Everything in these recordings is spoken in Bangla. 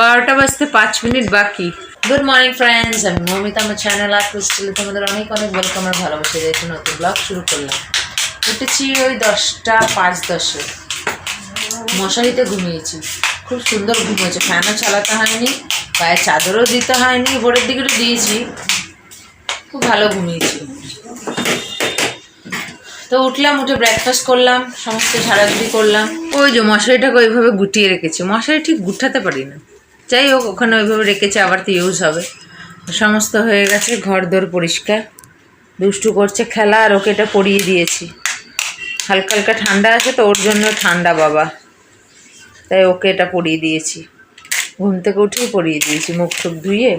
বারোটা বাজতে পাঁচ মিনিট বাকি। গুড মর্নিং ফ্রেন্ডস আমি মৌমিতা আমার চ্যানেল আর ক্রিস্টালে তোমাদের অনেক অনেক ওয়েলকাম আর ভালোবাসা দিয়ে একটা নতুন ব্লগ শুরু করলাম। উঠেছি ওই দশটা পাঁচ দশে। মশারিতে ঘুমিয়েছি। খুব সুন্দর ঘুম হয়েছে। ফ্যানও চালাতে হয়নি, গায়ে চাদরও দিতে হয়নি ভোরের দিকে তো দিয়েছি। খুব ভালো ঘুমিয়েছি। তো উঠলাম, উঠে ব্রেকফাস্ট করলাম, সমস্ত ঝাড়াঝুড়ি করলাম। ওই যে মশারিটাকে ওইভাবে গুটিয়ে রেখেছি। মশারি ঠিক গুটাতে পারি না। যাই হোক ওখানে ওইভাবে রেখেছে আবার তো ইউজ হবে। সমস্ত হয়ে গেছে ঘর দোর পরিষ্কার। দুষ্টু করছে খেলা আর ওকে এটা পরিয়ে দিয়েছি। হালকা হালকা ঠান্ডা আছে তো ওর জন্য ঠান্ডা বাবা। তাই ওকে এটা পরিয়ে দিয়েছি। ঘুম থেকে উঠেই পরিয়ে দিয়েছি মুখ টুক ধুয়ে।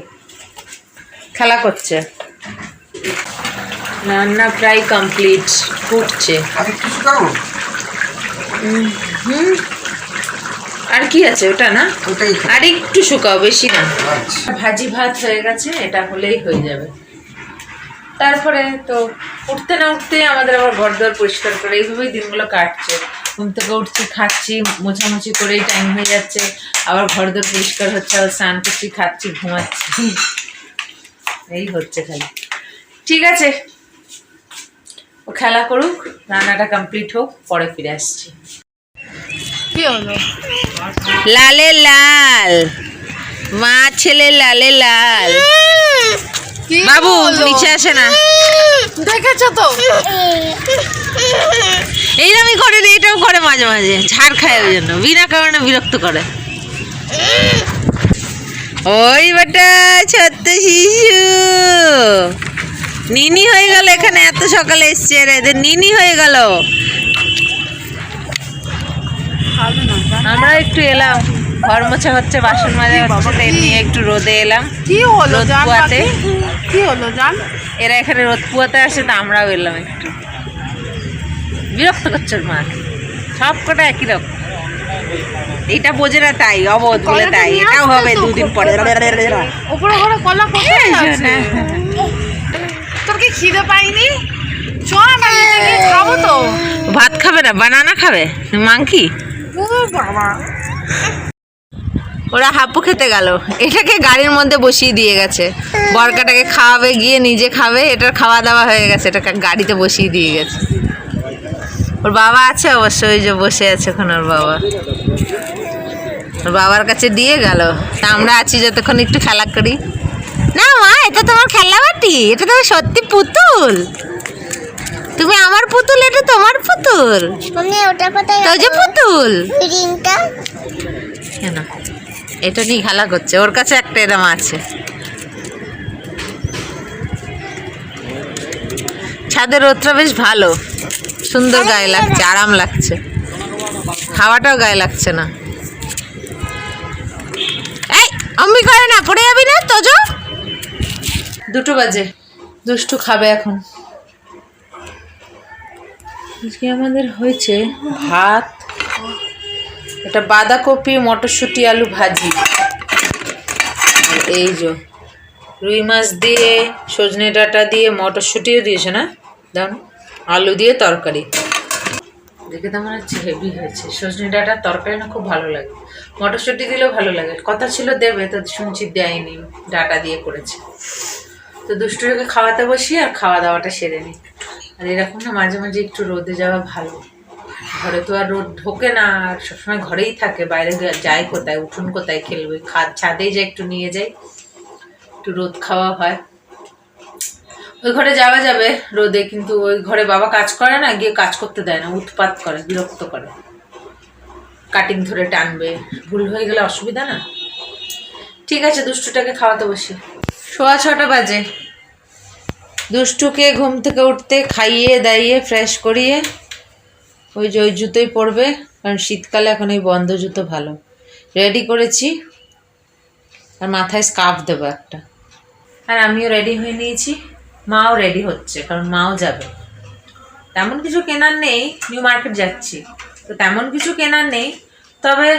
খেলা করছে। রান্না প্রায় কমপ্লিট ফুটছে। কিছু হুম। আর কি আছে? ওটা না? আর একটু শুকাও বেশি না। আচ্ছা। ভাজি ভাত হয়ে গেছে এটা হলেই হয়ে যাবে। তারপরে তো উঠতে না উঠতে আমাদের আবার ঘর দর পরিষ্কার করে এইভাবেই দিনগুলো কাটছে। ঘুম থেকে উঠছি খাচ্ছি মোছামুছি করেই টাইম হয়ে যাচ্ছে। আবার ঘর দর পরিষ্কার হচ্ছে আবার স্নান করছি খাচ্ছি ঘুমাচ্ছি। এই হচ্ছে খালি। ঠিক আছে। ও খেলা করুক রান্নাটা কমপ্লিট হোক পরে ফিরে আসছি। কি হলো? লালে লাল। মা ছেলে লালে লাল। বাবু নিচে আসে না। দেখেছ তো? এইরকমই করে এটাও করে মাঝে মাঝে। ঝাড় খায় ওই জন্য বিনা কারণে বিরক্ত করে। ওই বেটা ছোট্ট শিশু। নিনি হয়ে গেল এখানে এত সকালে এসছে রে। এদের নিনি হয়ে গেল। আমরা একটু এলাম। ঘর মোছা হচ্ছে বাসন মাজা হচ্ছে তাই নিয়ে একটু রোদে এলাম। কি হলো রোদ পোয়াতে। কি হলো জান? এরা এখানে রোদ পুয়াতে আসে তো আমরাও এলাম একটু। বিরক্ত করছে মা? সব কটা একই রকম। এটা বোঝে না তাই অবোধ বলে তাই। এটাও হবে দুদিন পরে। উপরে কলা কোথায় আছে? তোর কি খিদে পাইনি? চ না খাব তো। ভাত খাবে না? বানানা খাবে? মাংকি? ওরা হাপু খেতে গেল। এটাকে গাড়ির মধ্যে বসিয়ে দিয়ে গেছে। বরকাটাকে খাওয়াবে, গিয়ে নিজে খাবে, এটার খাওয়া দাওয়া হয়ে গেছে, এটাকে গাড়িতে বসিয়ে দিয়ে গেছে। ওর বাবা আছে অবশ্য, ওই যে বসে আছে এখন ওর বাবা। ওর বাবার কাছে দিয়ে গেল। তা আমরা আছি যতক্ষণ একটু খেলা করি। না মা, এটা তোমার খেলা বাটি এটা তোমার সত্যি পুতুল। তুমি আমার পুতুল এটা তোমার পুতুল। মানে ওটা কোথায় তো যে পুতুল। রিংটা কেন? এটা নিয়ে খেলা করছে ওর কাছে একটা এরম আছে। ছাদের রোদটা বেশ ভালো। সুন্দর গায়ে লাগছে আরাম লাগছে। হাওয়াটাও গায়ে লাগছে না। এই অম্বি করে না পড়ে যাবি না তোজো? দুটো বাজে। দুষ্টু খাবে এখন। আজকে আমাদের হয়েছে? ভাত এটা বাঁধাকপি, মটরশুঁটি, আলু ভাজি। এই যে, রুই মাছ দিয়ে, সজনে ডাঁটা দিয়ে, মটরশুঁটিও দিয়েছে না? দাম আলু দিয়ে তরকারি। দেখে তো মনে হচ্ছে হেভি হয়েছে। সজনে ডাঁটার তরকারি না খুব ভালো লাগে। মটরশুঁটি দিলেও ভালো লাগে। কথা ছিল দেবে, তো শুনছি দেয়নি। ডাঁটা দিয়ে করেছে। তো দুষ্টুকে খাওয়াতে বসি আর খাওয়া দাওয়াটা সেরে নিই। আর এরকম না মাঝে মাঝে একটু রোদে যাওয়া ভালো। ঘরে তো আর রোদ ঢোকে না, আর সবসময় ঘরেই থাকে, বাইরে যায় কোথায়, উঠুন কোথায় খেলবে, খাদ ছাদেই যায় একটু নিয়ে যাই, একটু রোদ খাওয়া হয়। ওই ঘরে যাওয়া যাবে রোদে, কিন্তু ওই ঘরে বাবা কাজ করে না, গিয়ে কাজ করতে দেয় না, উৎপাত করে, বিরক্ত করে। কাটিং ধরে টানবে, ভুল হয়ে গেলে অসুবিধা না। ঠিক আছে, দুষ্টুটাকে খাওয়াতে বসি। সোয়া ছটা বাজে। দুষ্টুকে ঘুম থেকে উঠতে খাইয়ে দাইয়ে ফ্রেশ করিয়ে ওই যে ওই জুতোই পরবে, কারণ শীতকালে এখন ওই বন্ধ জুতো ভালো। রেডি করেছি। আর মাথায় স্কার্ফ দেবো একটা। আর আমিও রেডি হয়ে নিয়েছি। মাও রেডি হচ্ছে, কারণ মাও যাবে। তেমন কিছু কেনার নেই নিউ মার্কেট যাচ্ছি। তো তেমন কিছু কেনার নেই, তবে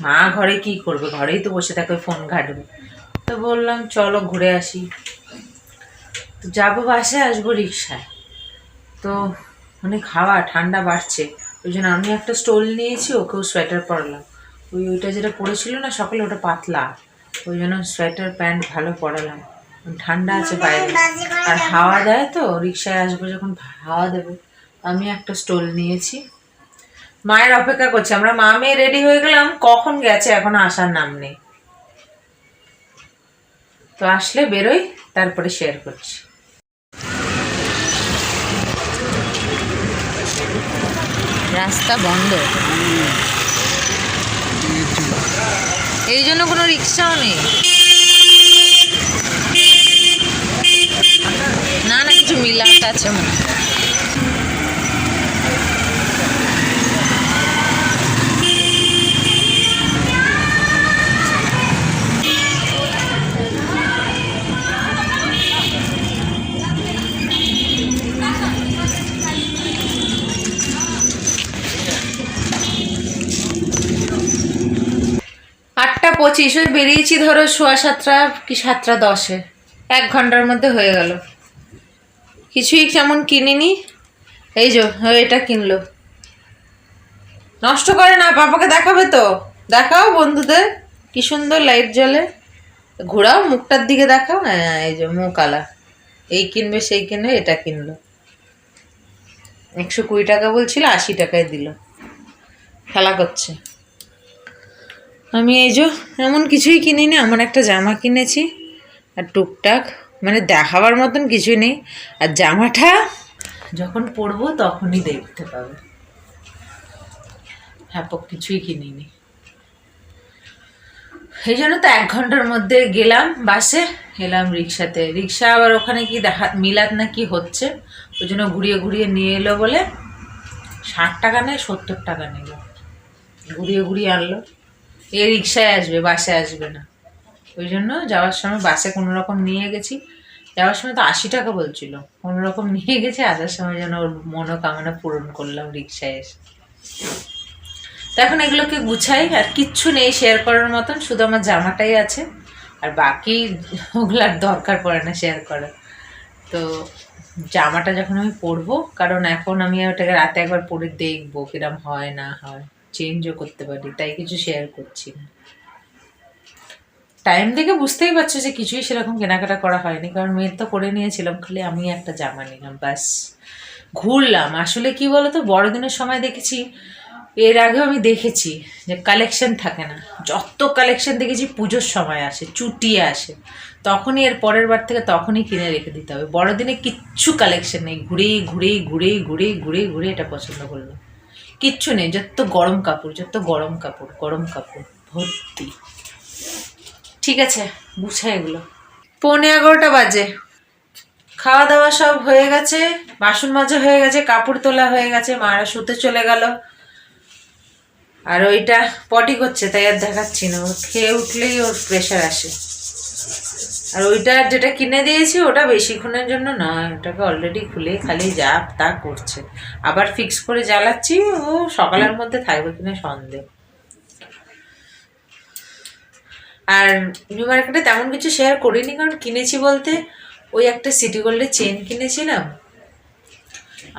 মা ঘরে কি করবে? ঘরেই তো বসে থাকবে ফোন ঘাটবে। তো বললাম, চলো ঘুরে আসি। তো যাব বাসে, আসব রিক্সায় তো অনেক হাওয়া, ঠান্ডা বাড়ছে। ওই জন্য আমি একটা স্টোল নিয়েছি, ওকেও সোয়েটার পরলাম। ওই ওইটা যেটা পড়েছিল না, সকালে ওটা পাতলা। ওই জন্য সোয়েটার, প্যান্ট ভালো পরালাম। ঠান্ডা আছে বাইরে। আর হাওয়া দেয় তো রিক্সায় আসব যখন হাওয়া দেবে। আমি একটা স্টোল নিয়েছি। মায়ের অপেক্ষা করছে। আমরা মা মেয়ে রেডি হয়ে গেলাম, কখন গেছে এখনও আসার নাম নেই। তো আসলে বেরোই, তারপরে শেয়ার করছি। রাস্তা বন্ধ এই জন্য কোনো রিক্সাও নেই না না কিছু মিলাট আছে মনে হয়। পঁচিশ ওই বেরিয়েছি ধরো সোয়া সাতটা কি সাতটা দশে। এক ঘণ্টার মধ্যে হয়ে গেল। কিছুই তেমন কিনিনি। এই যে এটা কিনলো। নষ্ট করে না, পাপাকে দেখাবে তো। দেখাও বন্ধুদের, কি সুন্দর লাইট জ্বলে। ঘোরাও, মুখটার দিকে দেখাও। হ্যাঁ এই যে মুখ আলা। এই কিনবে, সেই কিনবে, এটা কিনলো। একশো কুড়ি টাকা বলছিল, আশি টাকায় দিল। খেলা করছে। আমি এই যে এমন কিছুই কিনিনি, আমার একটা জামা কিনেছি আর টুকটাক মানে দেখাবার মতন কিছুই নেই। আর জামাটা যখন পরবো তখনই দেখতে পাবে। হ্যাপক কিছুই কিনিনি। এই জন্য তো এক ঘণ্টার মধ্যে গেলাম বাসে এলাম রিক্সাতে। রিক্সা আবার ওখানে কি দেখা মিলাত না কি হচ্ছে? ওই জন্য ঘুরিয়ে ঘুরিয়ে নিয়ে এলো বলে ষাট টাকা নেয়, সত্তর টাকা নিল। ঘুরিয়ে ঘুরিয়ে আনলো। এ রিক্সায় আসবে, বাসে আসবে না। ওই জন্য যাওয়ার সময় বাসে কোনো রকম নিয়ে গেছি। যাওয়ার সময় তো আশি টাকা বলছিল। কোনো রকম নিয়ে গেছি, আসার সময় যেন ওর মনোকামনা পূরণ করলাম রিক্সায় এসে। তো এখন এগুলোকে গুছাই, আর কিচ্ছু নেই শেয়ার করার মতন, শুধু আমার জামাটাই আছে। আর বাকি ওগুলার দরকার পড়ে না শেয়ার করার। তো জামাটা যখন আমি পরবো, কারণ এখন আমি ওটাকে রাতে একবার পরে দেখব কিরম হয়, না হয়। চেঞ্জও করতে পারি, তাই কিছু শেয়ার করছি না। টাইম দেখে বুঝতেই পারছ যে কিছুই সেরকম কেনাকাটা করা হয়নি, কারণ মেয়ের তো করে নিয়েছিলাম, খালি আমি একটা জামা নিলাম, ব্যাস। ঘুরলাম, আসলে কি বলো তো বড়দিনের সময় দেখেছি, এর আগেও আমি দেখেছি যে কালেকশন থাকে না। যত কালেকশন দেখেছি, পুজোর সময় আসে, চুটিয়ে আসে। তখনই এর পরের বার থেকে তখনই কিনে রেখে দিতে হবে। বড়দিনে কিচ্ছু কালেকশন নেই, ঘুরেই ঘুরেই ঘুরেই ঘুরেই ঘুরেই ঘুরে এটা পছন্দ করল কিচ্ছু নেই, যত গরম কাপড়, যত গরম কাপড় গরম কাপড়, ভর্তি। ঠিক আছে বুঝে এগুলো। পৌনে এগারোটা বাজে। খাওয়া দাওয়া সব হয়ে গেছে, বাসন মাজা হয়ে গেছে, কাপড় তোলা হয়ে গেছে, মারা শুতে চলে গেল। আর ওইটা পটি করছে, তাই আর দেখাচ্ছি না ও খেয়ে উঠলেই ওর প্রেশার আসে। আর ওইটা যেটা কিনে দিয়েছি, ওটা বেশিক্ষণের জন্য নয় ওটাকে অলরেডি খুলে খালি যা তা করছে। আবার ফিক্স করে জ্বালাচ্ছি, ও সকালের মধ্যে থাকবে কিনা সন্দেহ। আর নিউ মার্কেটে তেমন কিছু শেয়ার করিনি, কারণ কিনেছি বলতে ওই একটা সিটি গোল্ডের চেন কিনেছিলাম।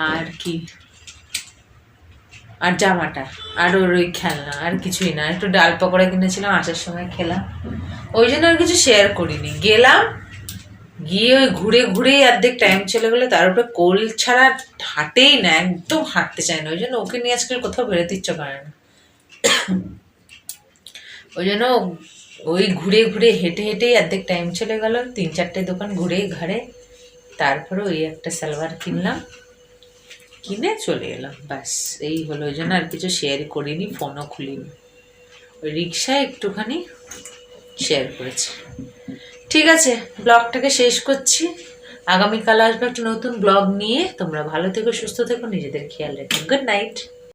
আর কি? আর জামাটা, আর ওর ওই খেলনা, আর কিছুই না। একটু ডাল পকোড়া কিনেছিলাম, আসার সময় খেলাম। ওই জন্য আর কিছু শেয়ার করিনি। গেলাম গিয়ে ওই ঘুরে ঘুরেই অর্ধেক টাইম চলে গেলো, তার উপরে কোল ছাড়া হাঁটেই না, একদম হাঁটতে চায় না, ওই জন্য ওকে নিয়ে আজকাল কোথাও বেরোতে ইচ্ছে করে না। ওই জন্য ওই ঘুরে ঘুরে হেঁটে হেঁটেই অর্ধেক টাইম চলে গেল, তিন চারটে দোকান ঘুরে ঘাড়ে, তারপরে ওই একটা সালোয়ার কিনলাম, কিনে চলে এলাম, ব্যাস, এই হলো, ওই জন্য আর কিছু শেয়ার করিনি ফোনও খুলিনি। ওই রিক্সায় একটুখানি শেয়ার করেছি। ঠিক আছে, ব্লগটাকে শেষ করছি। আগামীকাল আসবে একটা নতুন ব্লগ নিয়ে। তোমরা ভালো থেকো, সুস্থ থেকো, নিজেদের খেয়াল রেখো। Good night